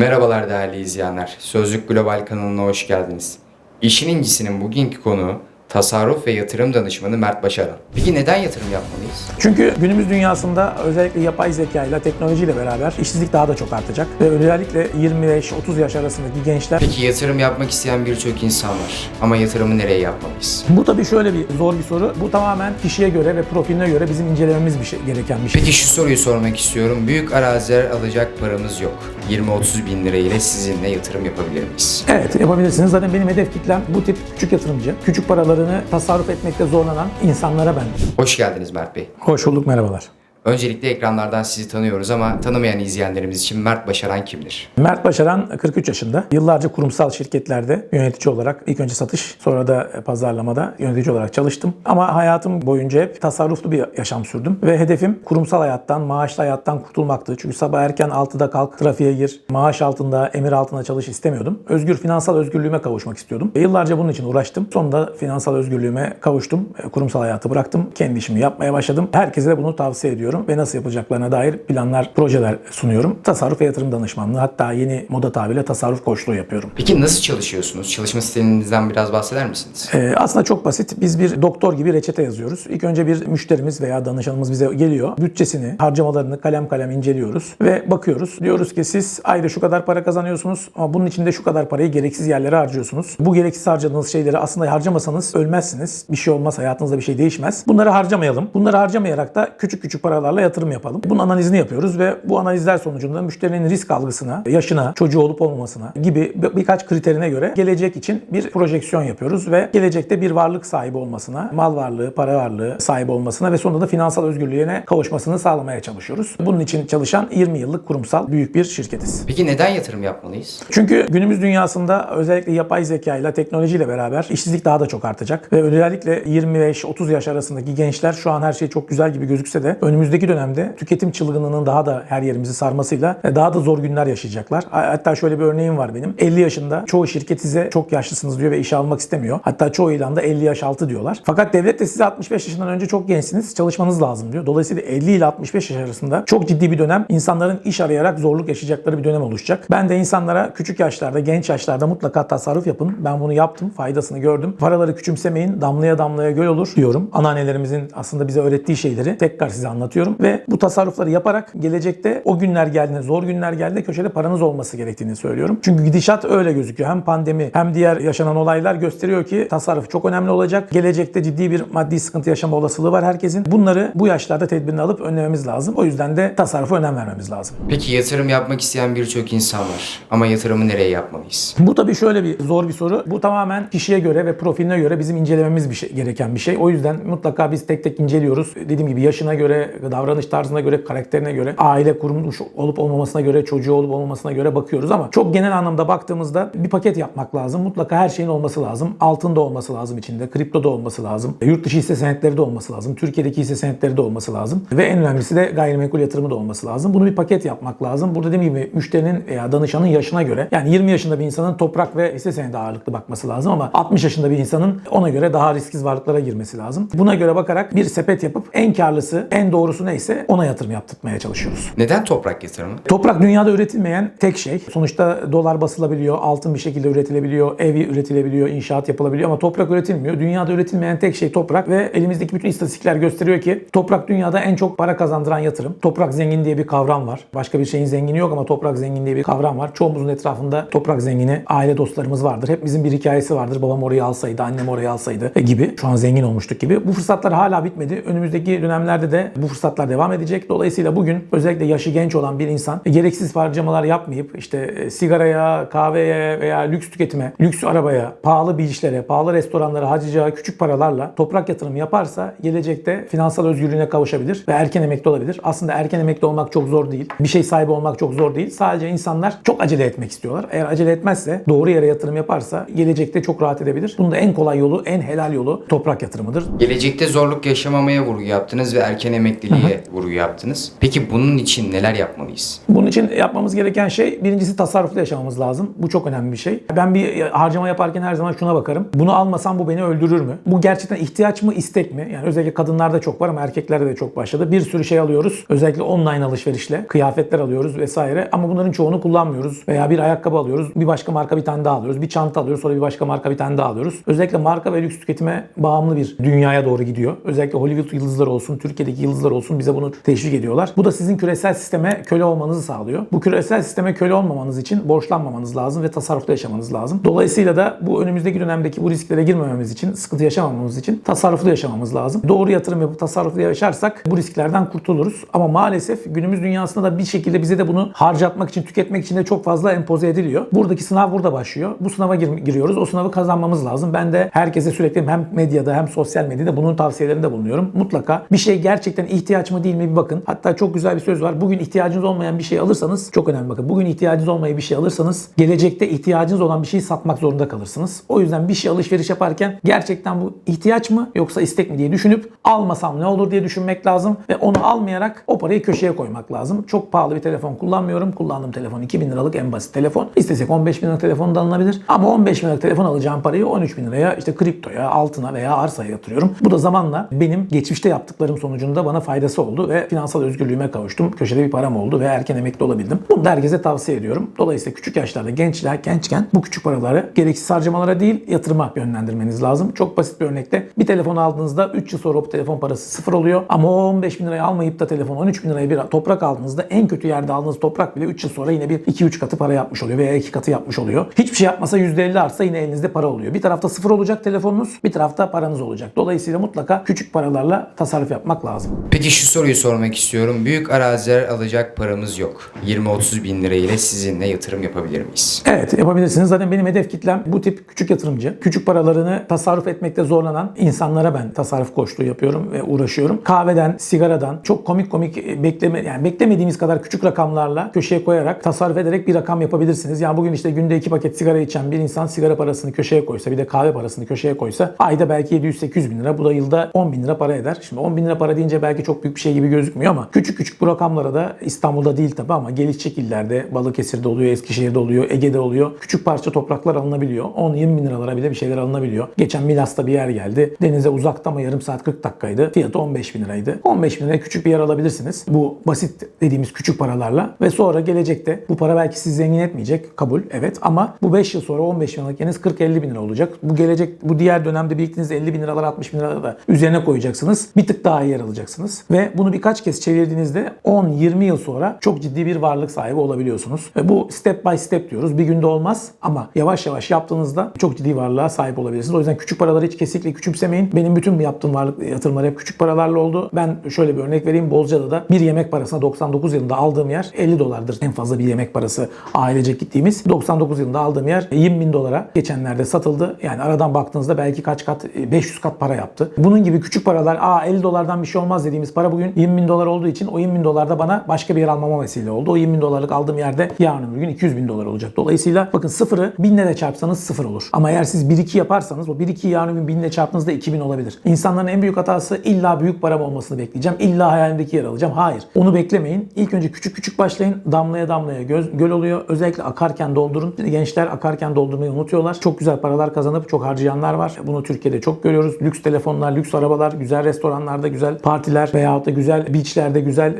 Merhabalar değerli izleyenler. Sözlük Global kanalına hoş geldiniz. İşin incisinin bugünkü konu tasarruf ve yatırım danışmanı Mert Başaran. Peki neden yatırım yapmalıyız? Çünkü günümüz dünyasında özellikle yapay zeka ile teknolojiyle beraber işsizlik daha da çok artacak. Ve özellikle 25-30 yaş arasındaki gençler Peki yatırım yapmak isteyen birçok insan var. Ama yatırımı nereye yapmalıyız? bu tabii şöyle bir zor bir soru. Bu tamamen kişiye göre ve profiline göre bizim incelememiz bir şey, gereken bir şey. Peki şu soruyu sormak istiyorum. Büyük araziler alacak paramız yok. 20-30 bin lira ile sizinle yatırım yapabilir miyiz? Evet yapabilirsiniz. Zaten benim hedef kitlem bu tip küçük yatırımcı. Küçük paralarını tasarruf etmekte zorlanan insanlara ben. Hoş geldiniz Mert Bey. Hoş bulduk merhabalar. Öncelikle ekranlardan sizi tanıyoruz ama tanımayan izleyenlerimiz için Mert Başaran kimdir? Mert Başaran 43 yaşında. Yıllarca kurumsal şirketlerde yönetici olarak ilk önce satış sonra da pazarlamada yönetici olarak çalıştım. Ama hayatım boyunca hep tasarruflu bir yaşam sürdüm. Ve hedefim kurumsal hayattan, maaşlı hayattan kurtulmaktı. Çünkü sabah erken 6'da kalk, trafiğe gir, maaş altında, emir altında çalış istemiyordum. Özgür finansal özgürlüğüme kavuşmak istiyordum. Ve yıllarca bunun için uğraştım. Sonunda finansal özgürlüğüme kavuştum. E, Kurumsal hayatı bıraktım. Kendi işimi yapmaya başladım. Herkese de bunu tavsiye ediyorum ve nasıl yapacaklarına dair planlar, projeler sunuyorum. Tasarruf ve yatırım danışmanlığı hatta yeni moda tabiriyle tasarruf koçluğu yapıyorum. Peki nasıl çalışıyorsunuz? Çalışma sisteminizden biraz bahseder misiniz? Ee, aslında çok basit. Biz bir doktor gibi reçete yazıyoruz. İlk önce bir müşterimiz veya danışanımız bize geliyor. Bütçesini, harcamalarını kalem kalem inceliyoruz ve bakıyoruz. Diyoruz ki siz ayda şu kadar para kazanıyorsunuz ama bunun içinde şu kadar parayı gereksiz yerlere harcıyorsunuz. Bu gereksiz harcadığınız şeyleri aslında harcamasanız ölmezsiniz. Bir şey olmaz, hayatınızda bir şey değişmez. Bunları harcamayalım. Bunları harcamayarak da küçük küçük paralarla yatırım yapalım. Bunun analizini yapıyoruz ve bu analizler sonucunda müşterinin risk algısına, yaşına, çocuğu olup olmamasına gibi bir- birkaç kriterine göre gelecek için bir projeksiyon yapıyoruz ve gelecekte bir varlık sahibi olmasına, mal varlığı, para varlığı sahibi olmasına ve sonunda da finansal özgürlüğüne kavuşmasını sağlamaya çalışıyoruz. Bunun için çalışan 20 yıllık kurumsal büyük bir şirketiz. Peki neden yatırım yapmalıyız? Çünkü günümüz dünyasında özellikle yapay zeka ile teknolojiyle beraber işsizlik daha da çok artacak. Ve özellikle 25-30 yaş arasındaki gençler şu an her şey çok güzel gibi gözükse de önümüzdeki dönemde tüketim çılgınlığının daha da her yerimizi sarmasıyla e, daha da zor günler yaşayacaklar. Hatta şöyle bir örneğim var benim. 50 yaşında çoğu şirket size çok yaşlısınız diyor ve işe almak istemiyor. Hatta çoğu ilanda 50 yaş altı diyorlar. Fakat devlet de size 65 yaşından önce çok gençsiniz, çalışmanız lazım diyor. Dolayısıyla 50 ile 65 yaş arasında çok ciddi bir dönem insanların iş arayarak zorluk yaşayacakları bir dönem oluşacak. Ben de insanlara küçük yaşlarda, genç yaşlarda mutlaka tasarruf yapın. Ben bunu yaptım, faydasını gördüm. Paraları küçümsemeyin, damlaya damlaya göl olur diyorum. Anneannelerimizin aslında bize öğrettiği şeyleri tekrar size anlatıyorum ve bu tasarrufları yaparak gelecekte o günler geldiğinde, zor günler geldiğinde köşede paranız olması gerektiğini söylüyorum. Çünkü gidişat öyle gözüküyor. Hem pandemi hem diğer yaşanan olaylar gösteriyor ki tasarruf çok önemli olacak. Gelecekte ciddi bir maddi sıkıntı yaşama olasılığı var herkesin. Bunları bu yaşlarda tedbirini alıp önlememiz lazım. O yüzden de tasarrufa önem vermemiz lazım. Peki yatırım yapmak isteyen birçok insan var. Ama yatırımı nereye yapmalıyız? Bu tabii şöyle bir zor bir soru. Bu tamamen kişiye göre ve profiline göre bizim incelememiz bir şey, gereken bir şey. O yüzden mutlaka biz tek tek inceliyoruz. Dediğim gibi yaşına göre, davranış tarzına göre, karakterine göre, aile kurmuş olup olmamasına göre, çocuğu olup olmamasına göre bakıyoruz ama çok genel anlamda baktığımızda bir paket yapmak lazım. Mutlaka her şeyin olması lazım. Altın da olması lazım içinde, kripto da olması lazım. Yurt dışı hisse senetleri de olması lazım. Türkiye'deki hisse senetleri de olması lazım. Ve en önemlisi de gayrimenkul yatırımı da olması lazım. Bunu bir paket yapmak lazım. Burada dediğim gibi müşterinin veya danışanın yaşına göre yani 20 yaşında bir insanın toprak ve hisse senedi ağırlıklı bakması lazım ama 60 yaşında bir insanın ona göre daha risksiz varlıklara girmesi lazım. Buna göre bakarak bir sepet yapıp en karlısı, en doğrusu neyse ona yatırım yaptırmaya çalışıyoruz. Neden toprak yatırımı? Toprak dünyada üretilmeyen tek şey. Sonuçta dolar basılabiliyor, altın bir şekilde üretilebiliyor, evi üretilebiliyor, inşaat yapılabiliyor ama toprak üretilmiyor. Dünyada üretilmeyen tek şey toprak ve elimizdeki bütün istatistikler gösteriyor ki toprak dünyada en çok para kazandıran yatırım. Toprak zengin diye bir kavram var. Başka bir şeyin zengini yok ama toprak zengin diye bir kavram var. Çoğumuzun etrafında toprak zengini aile dostlarımız vardır. Hepimizin bir hikayesi vardır. Babam orayı alsaydı, annem orayı alsaydı e, gibi. Şu an zengin olmuştuk gibi. Bu fırsatlar hala bitmedi. Önümüzdeki dönemlerde de bu fırsatlar devam edecek. Dolayısıyla bugün özellikle yaşı genç olan bir insan e, gereksiz harcamalar yapmayıp işte e, sigaraya, kahveye veya lüks tüketime, lüks arabaya, pahalı bir işlere, pahalı restoranlara harcayacağı küçük paralarla toprak yatırımı yaparsa gelecekte finansal özgürlüğüne kavuşabilir ve erken emekli olabilir. Aslında erken emekli olmak çok zor değil. Bir şey sahibi olmak çok zor değil. Sadece insanlar çok acele etmek istiyorlar. Eğer acele etmezse, doğru yere yatırım yaparsa gelecekte çok rahat edebilir. Bunun da en kolay yolu, en helal yolu toprak yatırımıdır. Gelecekte zorluk yaşamamaya vurgu yaptınız ve erken emekliliği diye vurgu yaptınız. Peki bunun için neler yapmalıyız? Bunun için yapmamız gereken şey birincisi tasarruflu yaşamamız lazım. Bu çok önemli bir şey. Ben bir harcama yaparken her zaman şuna bakarım. Bunu almasam bu beni öldürür mü? Bu gerçekten ihtiyaç mı, istek mi? Yani özellikle kadınlarda çok var ama erkeklerde de çok başladı. Bir sürü şey alıyoruz. Özellikle online alışverişle. Kıyafetler alıyoruz vesaire. Ama bunların çoğunu kullanmıyoruz. Veya bir ayakkabı alıyoruz. Bir başka marka bir tane daha alıyoruz. Bir çanta alıyoruz. Sonra bir başka marka bir tane daha alıyoruz. Özellikle marka ve lüks tüketime bağımlı bir dünyaya doğru gidiyor. Özellikle Hollywood yıldızları olsun, Türkiye'deki yıldızlar olsun bize bunu teşvik ediyorlar. Bu da sizin küresel sisteme köle olmanızı sağlıyor. Bu küresel sisteme köle olmamanız için borçlanmamanız lazım ve tasarruflu yaşamanız lazım. Dolayısıyla da bu önümüzdeki dönemdeki bu risklere girmememiz için, sıkıntı yaşamamamız için tasarruflu yaşamamız lazım. Doğru yatırım yapıp tasarruflu yaşarsak bu risklerden kurtuluruz. Ama maalesef günümüz dünyasında da bir şekilde bize de bunu harcatmak için, tüketmek için de çok fazla empoze ediliyor. Buradaki sınav burada başlıyor. Bu sınava gir- giriyoruz. O sınavı kazanmamız lazım. Ben de herkese sürekli hem medyada hem sosyal medyada bunun tavsiyelerinde bulunuyorum. Mutlaka bir şey gerçekten ihtiyaç mı değil mi bir bakın. Hatta çok güzel bir söz var. Bugün ihtiyacınız olmayan bir şey alırsanız çok önemli bakın. Bugün ihtiyacınız olmayan bir şey alırsanız gelecekte ihtiyacınız olan bir şeyi satmak zorunda kalırsınız. O yüzden bir şey alışveriş yaparken gerçekten bu ihtiyaç mı yoksa istek mi diye düşünüp almasam ne olur diye düşünmek lazım ve onu almayarak o parayı köşeye koymak lazım. Çok pahalı bir telefon kullanmıyorum. Kullandığım telefon 2000 liralık en basit telefon. İstesek 15 bin liralık telefon da alınabilir. Ama 15 bin liralık telefon alacağım parayı 13 bin liraya işte kriptoya, altına veya arsaya yatırıyorum. Bu da zamanla benim geçmişte yaptıklarım sonucunda bana faydası oldu ve finansal özgürlüğüme kavuştum. Köşede bir param oldu ve erken emekli olabildim. Bunu da herkese tavsiye ediyorum. Dolayısıyla küçük yaşlarda gençler gençken bu küçük paraları gereksiz harcamalara değil yatırıma yönlendirmeniz lazım. Çok basit bir örnekte bir telefon aldığınızda 3 yıl sonra o telefon parası sıfır oluyor. Ama o 15 bin liraya almayıp da telefon 13 bin liraya bir toprak aldığınızda en kötü yerde aldığınız toprak bile 3 yıl sonra yine bir 2-3 katı para yapmış oluyor veya 2 katı yapmış oluyor. Hiçbir şey yapmasa %50 artsa yine elinizde para oluyor. Bir tarafta sıfır olacak telefonunuz, bir tarafta paranız olacak. Dolayısıyla mutlaka küçük paralarla tasarruf yapmak lazım. Peki şu soruyu sormak istiyorum. Büyük araziler alacak paramız yok. 20-30 bin lira ile sizinle yatırım yapabilir miyiz? Evet yapabilirsiniz. Zaten benim hedef kitlem bu tip küçük yatırımcı. Küçük paralarını tasarruf etmekte zorlanan insanlara ben tasarruf koçluğu yapıyorum ve uğraşıyorum. Kahveden, sigaradan çok komik komik e, bekleme yani beklemediğimiz kadar küçük rakamlarla köşeye koyarak tasarruf ederek bir rakam yapabilirsiniz. Yani bugün işte günde iki paket sigara içen bir insan sigara parasını köşeye koysa bir de kahve parasını köşeye koysa ayda belki 700-800 bin lira bu da yılda 10 bin lira para eder. Şimdi 10 bin lira para deyince belki büyük bir şey gibi gözükmüyor ama küçük küçük bu rakamlara da İstanbul'da değil tabi ama gelişecek illerde Balıkesir'de oluyor, Eskişehir'de oluyor, Ege'de oluyor. Küçük parça topraklar alınabiliyor. 10-20 bin liralara bile bir şeyler alınabiliyor. Geçen Milas'ta bir yer geldi. Denize uzakta ama yarım saat 40 dakikaydı. Fiyatı 15 bin liraydı. 15 bin liraya küçük bir yer alabilirsiniz. Bu basit dediğimiz küçük paralarla ve sonra gelecekte bu para belki sizi zengin etmeyecek. Kabul evet ama bu 5 yıl sonra 15 bin liralık yeriniz 40-50 bin lira olacak. Bu gelecek bu diğer dönemde biriktiğiniz 50 bin liralar 60 bin liralar da üzerine koyacaksınız. Bir tık daha iyi yer alacaksınız. Ve bunu birkaç kez çevirdiğinizde 10-20 yıl sonra çok ciddi bir varlık sahibi olabiliyorsunuz. Ve bu step by step diyoruz. Bir günde olmaz ama yavaş yavaş yaptığınızda çok ciddi varlığa sahip olabilirsiniz. O yüzden küçük paraları hiç kesinlikle küçümsemeyin. Benim bütün yaptığım varlık yatırımlar hep küçük paralarla oldu. Ben şöyle bir örnek vereyim. Bozcaada da bir yemek parasına 99 yılında aldığım yer 50 dolardır. En fazla bir yemek parası ailecek gittiğimiz. 99 yılında aldığım yer 20 bin dolara geçenlerde satıldı. Yani aradan baktığınızda belki kaç kat 500 kat para yaptı. Bunun gibi küçük paralar aa 50 dolardan bir şey olmaz dediğimiz para bugün 20 bin dolar olduğu için o 20 bin dolar da bana başka bir yer almama vesile oldu. O 20 bin dolarlık aldığım yerde yarın öbür gün 200 bin dolar olacak. Dolayısıyla bakın sıfırı binle de çarpsanız sıfır olur. Ama eğer siz 1-2 yaparsanız o 1-2 yarın öbür gün binle çarptığınızda 2000 olabilir. İnsanların en büyük hatası illa büyük param olmasını bekleyeceğim. İlla hayalimdeki yer alacağım. Hayır. Onu beklemeyin. İlk önce küçük küçük başlayın. Damlaya damlaya göz, göl oluyor. Özellikle akarken doldurun. Gençler akarken doldurmayı unutuyorlar. Çok güzel paralar kazanıp çok harcayanlar var. Bunu Türkiye'de çok görüyoruz. Lüks telefonlar, lüks arabalar, güzel restoranlarda güzel partiler veyahut da güzel beachlerde güzel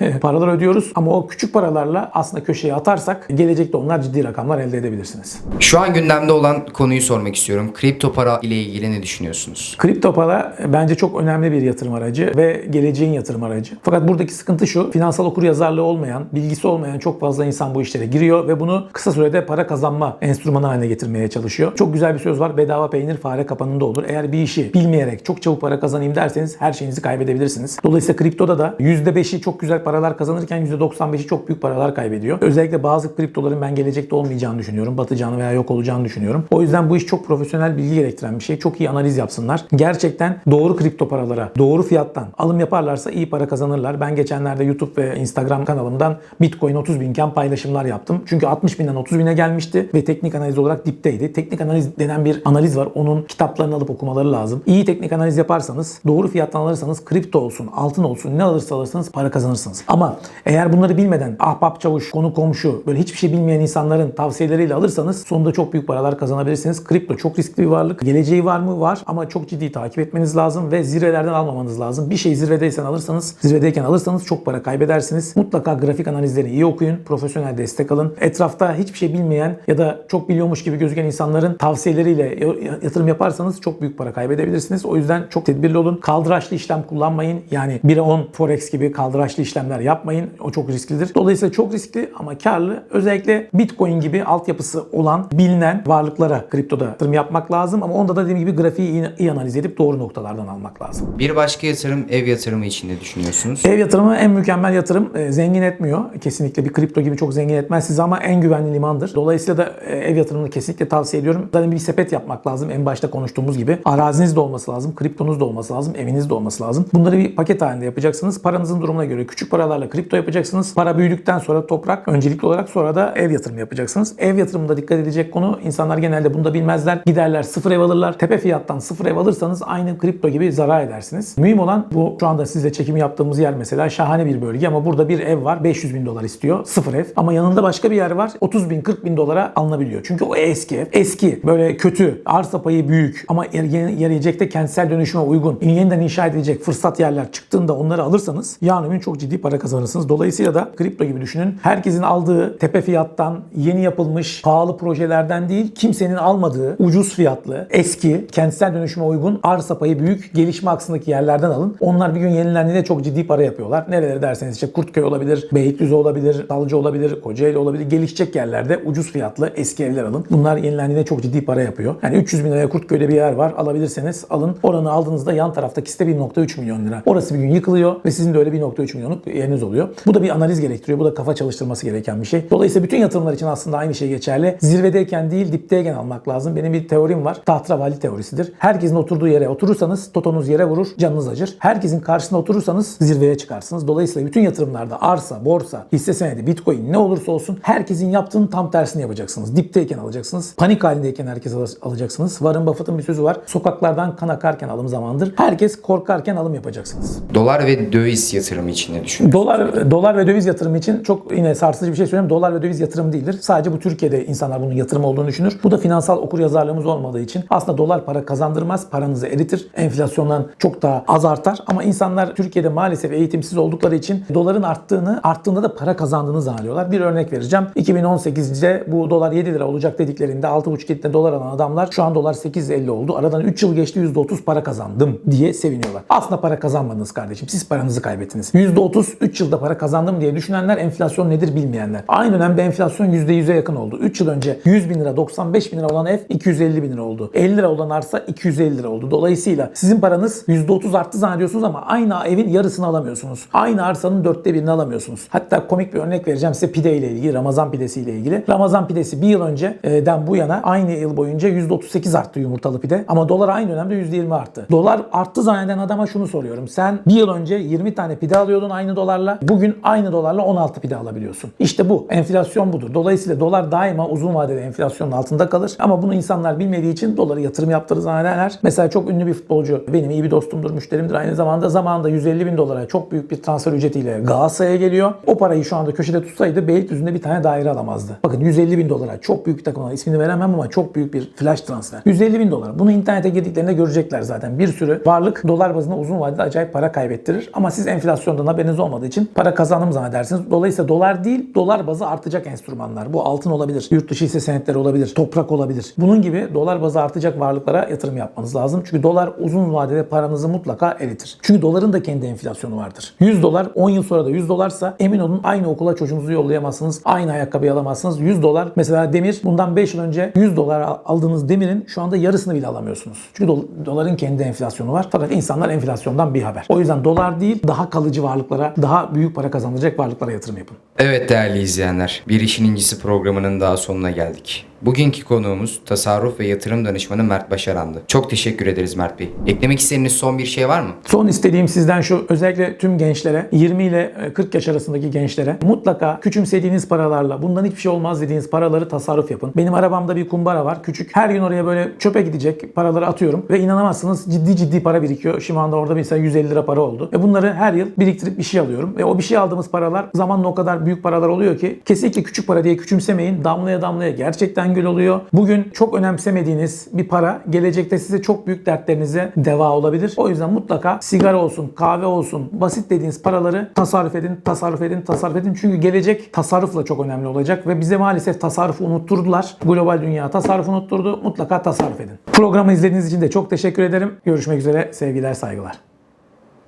e, paralar ödüyoruz. Ama o küçük paralarla aslında köşeye atarsak gelecekte onlar ciddi rakamlar elde edebilirsiniz. Şu an gündemde olan konuyu sormak istiyorum. Kripto para ile ilgili ne düşünüyorsunuz? Kripto para bence çok önemli bir yatırım aracı ve geleceğin yatırım aracı. Fakat buradaki sıkıntı şu, finansal okuryazarlığı olmayan, bilgisi olmayan çok fazla insan bu işlere giriyor ve bunu kısa sürede para kazanma enstrümanı haline getirmeye çalışıyor. Çok güzel bir söz var, bedava peynir fare kapanında olur. Eğer bir işi bilmeyerek çok çabuk para kazanayım derseniz her şeyinizi kaybedebilirsiniz. Dolayısıyla kriptoda da %5'i çok güzel paralar kazanırken %95'i çok büyük paralar kaybediyor. Özellikle bazı kriptoların ben gelecekte olmayacağını düşünüyorum, batacağını veya yok olacağını düşünüyorum. O yüzden bu iş çok profesyonel bilgi gerektiren bir şey. Çok iyi analiz yapsınlar. Gerçekten doğru kripto paralara, doğru fiyattan alım yaparlarsa iyi para kazanırlar. Ben geçenlerde YouTube ve Instagram kanalımdan Bitcoin 30 binken paylaşımlar yaptım. Çünkü 60 binden 30 bine gelmişti ve teknik analiz olarak dipteydi. Teknik analiz denen bir analiz var. Onun kitaplarını alıp okumaları lazım. İyi teknik analiz yaparsanız, doğru fiyattan alırsanız kripto olsun, altın olsun ne alırsa alırsanız para kazanırsınız. Ama eğer bunları bilmeden ahbap çavuş, konu komşu böyle hiçbir şey bilmeyen insanların tavsiyeleriyle alırsanız sonunda çok büyük paralar kazanabilirsiniz. Kripto çok riskli bir varlık. Geleceği var mı? Var ama çok ciddi takip etmeniz lazım ve zirvelerden almamanız lazım. Bir şey zirvedeysen alırsanız, zirvedeyken alırsanız çok para kaybedersiniz. Mutlaka grafik analizleri iyi okuyun, profesyonel destek alın. Etrafta hiçbir şey bilmeyen ya da çok biliyormuş gibi gözüken insanların tavsiyeleriyle yatırım yaparsanız çok büyük para kaybedebilirsiniz. O yüzden çok tedbirli olun. Kaldıraçlı işlem kullanmayın. Yani 1'e 10 forex gibi kaldıraçlı işlemler yapmayın. O çok risklidir. Dolayısıyla çok riskli ama karlı. Özellikle Bitcoin gibi altyapısı olan bilinen varlıklara kriptoda yatırım yapmak lazım. Ama onda da dediğim gibi grafiği iyi, iyi analiz edip doğru noktalardan almak lazım. Bir başka yatırım ev yatırımı için ne düşünüyorsunuz? Ev yatırımı en mükemmel yatırım. E, zengin etmiyor. Kesinlikle bir kripto gibi çok zengin etmez sizi ama en güvenli limandır. Dolayısıyla da e, ev yatırımını kesinlikle tavsiye ediyorum. Zaten bir sepet yapmak lazım. En başta konuştuğumuz gibi. Araziniz de olması lazım. Kriptonuz da olması lazım. Eviniz de olması lazım. Bunları bir paket halinde yapacaksınız. Paranızın durumuna göre küçük paralarla kripto yapacaksınız. Para büyüdükten sonra toprak öncelikli olarak sonra da ev yatırımı yapacaksınız. Ev yatırımında dikkat edecek konu insanlar genelde bunu da bilmezler. Giderler sıfır ev alırlar. Tepe fiyattan sıfır ev alırsanız aynı kripto gibi zarar edersiniz. Mühim olan bu şu anda sizle çekimi yaptığımız yer mesela şahane bir bölge ama burada bir ev var 500 bin dolar istiyor sıfır ev ama yanında başka bir yer var 30 bin 40 bin dolara alınabiliyor. Çünkü o eski ev. Eski böyle kötü arsa payı büyük ama gelecekte kentsel dönüşüme uygun yeniden inşa edilecek fırsat yerler çıktığında onları alırsanız yarın gün çok ciddi para kazanırsınız. Dolayısıyla da kripto gibi düşünün. Herkesin aldığı tepe fiyattan yeni yapılmış pahalı projelerden değil kimsenin almadığı ucuz fiyatlı eski kentsel dönüşüme uygun arsa payı büyük gelişme aksındaki yerlerden alın. Onlar bir gün yenilendiğinde çok ciddi para yapıyorlar. Nereleri derseniz işte Kurtköy olabilir, Beylikdüzü olabilir, Salıcı olabilir, Kocaeli olabilir. Gelişecek yerlerde ucuz fiyatlı eski evler alın. Bunlar yenilendiğinde çok ciddi para yapıyor. Yani 300 bin liraya Kurtköy'de bir yer var. Alabilirseniz alın. Oranı aldığınızda yan taraftaki site 1.3 milyon lira. Orası bir gün yıkılıyor ve sizin de öyle 1.3 milyonluk yeriniz oluyor. Bu da bir analiz gerektiriyor. Bu da kafa çalıştırması gereken bir şey. Dolayısıyla bütün yatırımlar için aslında aynı şey geçerli. Zirvedeyken değil dipteyken almak lazım. Benim bir teorim var. Tahtravalli teorisidir. Herkesin oturduğu yere oturursanız totonuz yere vurur, canınız acır. Herkesin karşısına oturursanız zirveye çıkarsınız. Dolayısıyla bütün yatırımlarda arsa, borsa, hisse senedi, bitcoin ne olursa olsun herkesin yaptığının tam tersini yapacaksınız. Dipteyken alacaksınız. Panik halindeyken herkes al- alacaksınız. Warren Buffett'ın bir sözü var. Sokaklardan kan akarken alım zamandır. Herkes korkarken alım yapacaksınız. Dolar ve döviz yatırımı için ne düşünüyorsunuz? Dolar dolar ve döviz yatırımı için çok yine sarsıcı bir şey söyleyeyim. Dolar ve döviz yatırım değildir. Sadece bu Türkiye'de insanlar bunun yatırım olduğunu düşünür. Bu da finansal okur yazarlığımız olmadığı için aslında dolar para kazandırmaz, paranızı eritir. Enflasyondan çok daha az artar ama insanlar Türkiye'de maalesef eğitimsiz oldukları için doların arttığını, arttığında da para kazandığını zannediyorlar. Bir örnek vereceğim. 2018'de bu dolar 7 lira olacak dediklerinde 6,5-7 dolar alan adamlar şu an dolar 8.50 oldu. Aradan 3 yıl geçti %30 para kazandım diye seviniyorlar. Aslında para kazanmadınız kardeşim. Siz paranızı kaybettiniz. %30 3 yılda para kazandım diye düşünenler enflasyon nedir bilmeyenler. Aynı dönemde enflasyon %100'e yakın oldu. 3 yıl önce 100 bin lira 95 bin lira olan ev 250 bin lira oldu. 50 lira olan arsa 250 lira oldu. Dolayısıyla sizin paranız %30 arttı zannediyorsunuz ama aynı evin yarısını alamıyorsunuz. Aynı arsanın dörtte birini alamıyorsunuz. Hatta komik bir örnek vereceğim size pide ile ilgili, Ramazan pidesi ile ilgili. Ramazan pidesi bir yıl önceden bu yana aynı yıl boyunca %38 arttı yumurtalı pide. Ama dolar aynı dönemde %20 arttı. Dolar arttı zanneden adama şunu soruyorum. Sen bir yıl önce 20 tane pide alıyordun aynı dolarla. Bugün aynı dolarla 16 pide alabiliyorsun. İşte bu. Enflasyon budur. Dolayısıyla dolar daima uzun vadede enflasyonun altında kalır. Ama bunu insanlar bilmediği için doları yatırım yaptırır zannederler. Mesela çok ünlü bir futbolcu benim iyi bir dostumdur, müşterimdir. Aynı zamanda zamanında 150 bin dolara çok büyük bir transfer ücretiyle Galatasaray'a geliyor. O parayı şu anda köşede tutsaydı Beylikdüzü'nde bir tane daire alamazdı. Bakın 150 bin dolara çok büyük bir takım ismini veremem ama çok büyük bir flash transfer. 150 bin dolar. Bunu internete girdiklerinde görecekler zaten. Bir sürü varlık dolar bazında uzun vadede acayip para kaybettirir. Ama siz enflasyondan haberiniz olmadığı için para kazandım zannedersiniz. Dolayısıyla dolar değil dolar bazı artacak enstrümanlar. Bu altın olabilir, yurt dışı hisse senetleri olabilir, toprak olabilir. Bunun gibi dolar bazı artacak varlıklara yatırım yapmanız lazım. Çünkü dolar uzun vadede paranızı mutlaka eritir. Çünkü doların da kendi enflasyonu vardır. 100 dolar 10 yıl sonra da 100 dolarsa emin olun aynı okula çocuğunuzu yollayamazsınız. Aynı ayakkabıyı alamazsınız. 100 dolar mesela demir bundan 5 yıl önce 100 dolar aldığınız demirin şu anda yarısını bile alamıyorsunuz. Çünkü do- doların kendi enflasyonu var. Fakat insanlar enflasyondan bir haber. O yüzden dolar değil daha kalıcı varlıklara, daha büyük para kazandıracak varlıklara yatırım yapın. Evet değerli izleyenler, Bir İşin İncisi programının daha sonuna geldik. Bugünkü konuğumuz tasarruf ve yatırım danışmanı Mert Başaran'dı. Çok teşekkür ederiz Mert Bey. Eklemek istediğiniz son bir şey var mı? Son istediğim sizden şu özellikle tüm gençlere 20 ile 40 yaş arasındaki gençlere mutlaka küçümsediğiniz paralarla bundan hiçbir şey olmaz dediğiniz paraları tasarruf yapın. Benim arabamda bir kumbara var küçük. Her gün oraya böyle çöpe gidecek paraları atıyorum ve inanamazsınız ciddi ciddi para birikiyor. Şu anda orada mesela 150 lira para oldu. Ve bunları her yıl biriktirip bir şey alıyorum. Ve o bir şey aldığımız paralar zamanla o kadar büyük paralar oluyor ki kesinlikle küçük para diye küçümsemeyin. Damlaya damlaya gerçekten göl oluyor. Bugün çok önemsemediğiniz bir para gelecekte size çok büyük dertlerinize deva olabilir. O yüzden mutlaka sigara olsun, kahve olsun, basit dediğiniz paraları tasarruf edin, tasarruf edin, tasarruf edin. Çünkü gelecek tasarrufla çok önemli olacak ve bize maalesef tasarrufu unutturdular. Global dünya tasarrufu unutturdu. Mutlaka tasarruf edin. Programı izlediğiniz için de çok teşekkür ederim. Görüşmek üzere. Sevgiler, saygılar.